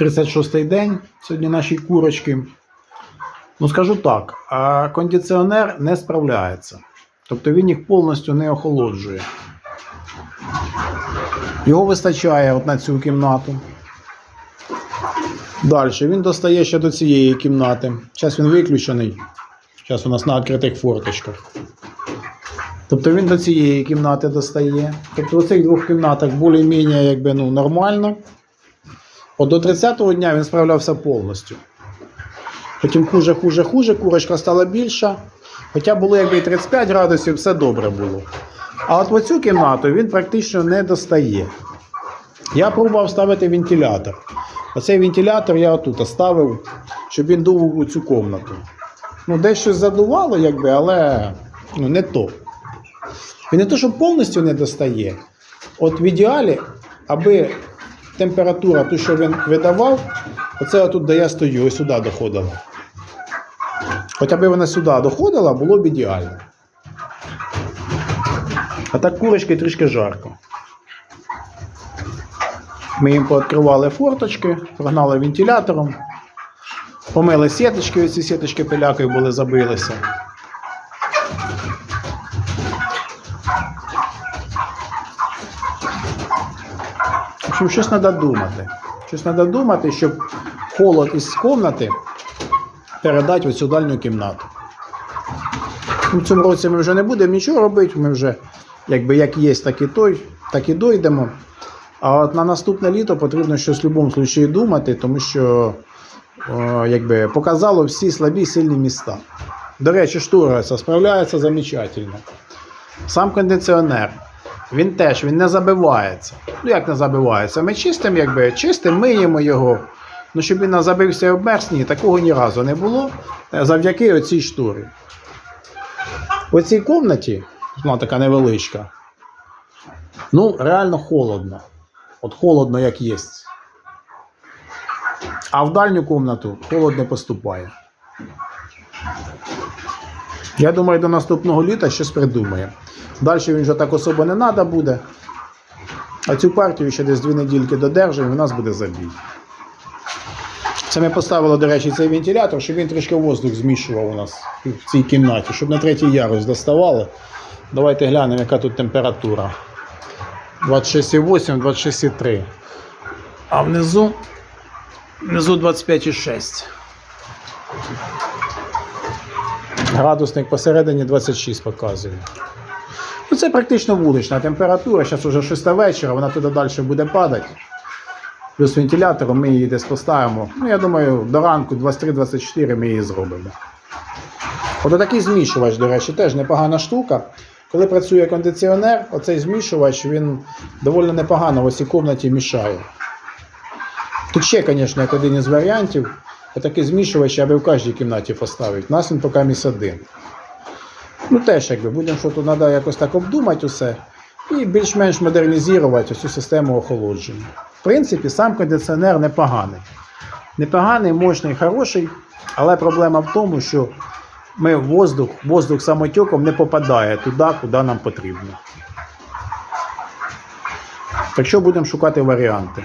36-й день сьогодні нашій курочки. Ну, скажу так, кондиціонер не справляється. Тобто він їх повністю не охолоджує. Його вистачає от на цю кімнату. Далі він достає ще до цієї кімнати. Зараз він виключений. Зараз у нас на відкритих форточках. Тобто він до цієї кімнати достає. Тобто у цих двох кімнатах більш-менш ну, нормально. От до 30-го дня він справлявся повністю. Потім хуже, хуже, хуже, курочка стала більша. Хоча було якби і 35 градусів, все добре було. А от в оцю кімнату він практично не достає. Я пробував ставити вентилятор. Оцей вентилятор я отут ставив, щоб він дув у цю кімнату. Ну, десь щось задувало, якби, але ну, не то. Він не то, що повністю не достає. От в ідеалі, аби температура, ту, що він видавав, оце отут, де я стою, ось сюди доходила. Хоча б вона сюди доходила, було б ідеально. А так курочки трішки жарко. Ми їм пооткривали форточки, прогнали вентилятором, помили сіточки, ці сіточки пилякою були забилися. Общем, щось треба думати. Щось треба думати, щоб холод із кімнати передати в цю дальню кімнату. В цьому році ми вже не будемо нічого робити, ми вже якби як є, так і той, так і дойдемо. А от на наступне літо потрібно щось в будь-якому випадку думати, тому що о, якби, показало всі слабі сильні міста. До речі, штура справляється замечательно. Сам кондиціонер, він теж він не забивається. Ну як не забивається? Ми чистимо, якби чистимо, миємо його. Ну, щоб він забився і обмерз, ні, такого ні разу не було е, завдяки оцій штурі. В цій кімнаті, вона така невеличка, ну, реально холодно. От холодно, як є. А в дальню кімнату холод не поступає. Я думаю, до наступного літа щось придумає. Далі він вже так особо не треба буде. А цю партію ще десь дві недільки додержимо, і в нас буде забій. Це ми поставили, до речі, цей вентилятор, щоб він трішки воздух змішував у нас в цій кімнаті, щоб на третій ярус доставало. Давайте глянемо, яка тут температура. 26,8, 26,3. А внизу, внизу 25,6. Градусник посередині 26 показує. Ну, це практично вулична температура. Зараз вже 6 вечора, вона туди далі буде падати. Плюс вентилятором ми її десь поставимо. Ну, я думаю, до ранку 23-24 ми її зробимо. От такий змішувач, до речі, теж непогана штука. Коли працює кондиціонер, оцей змішувач він доволі непогано в цій кімнаті мішає. Тут ще, звісно, як один із варіантів, отакий змішувач я би в кожній кімнаті поставити. У нас він поки міс один. Ну теж якби будемо що тут треба якось так обдумати усе і більш-менш модернізувати цю систему охолодження. В принципі, сам кондиціонер непоганий. Непоганий, мощний, хороший, але проблема в тому, що ми воздух, воздух самотеком не попадає туди, куди нам потрібно. Так що будемо шукати варіанти.